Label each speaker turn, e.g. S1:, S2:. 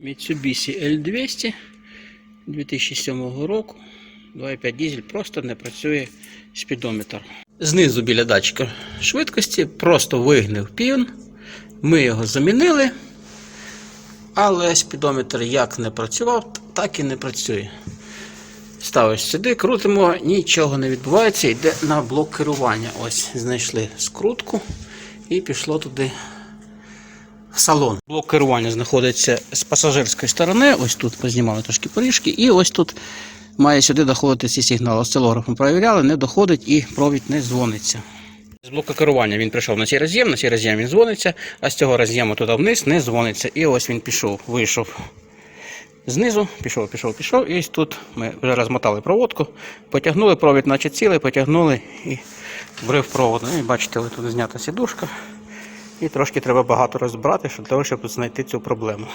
S1: Mitsubishi L200 2007 року. 2,5 дізель просто не працює спідометр. Знизу біля датчика швидкості просто вигнив пін. Ми його замінили. Але спідометр як не працював, так і не працює. Ставиш сюди, крутимо, нічого не відбувається, йде на блок керування. Ось знайшли скрутку і пішло туди салон. Блок керування знаходиться з пасажирської сторони. Ось тут познімали трошки поріжки, і ось тут має сюди доходити ці сигнали. Осцилографом перевіряли, не доходить і провід не дзвониться. З блоку керування він прийшов на цей роз'єм, на цей роз'єм він дзвониться, а з цього роз'єму туди вниз не дзвониться. І ось він пішов, вийшов знизу, пішов, пішов, пішов. І ось тут ми вже розмотали проводку, потягнули провід, наче цілий, потягнули і брив провод. Ну, і бачите, ось тут знята сідушка. І трошки треба багато розбирати, щоб щоб знайти цю проблему.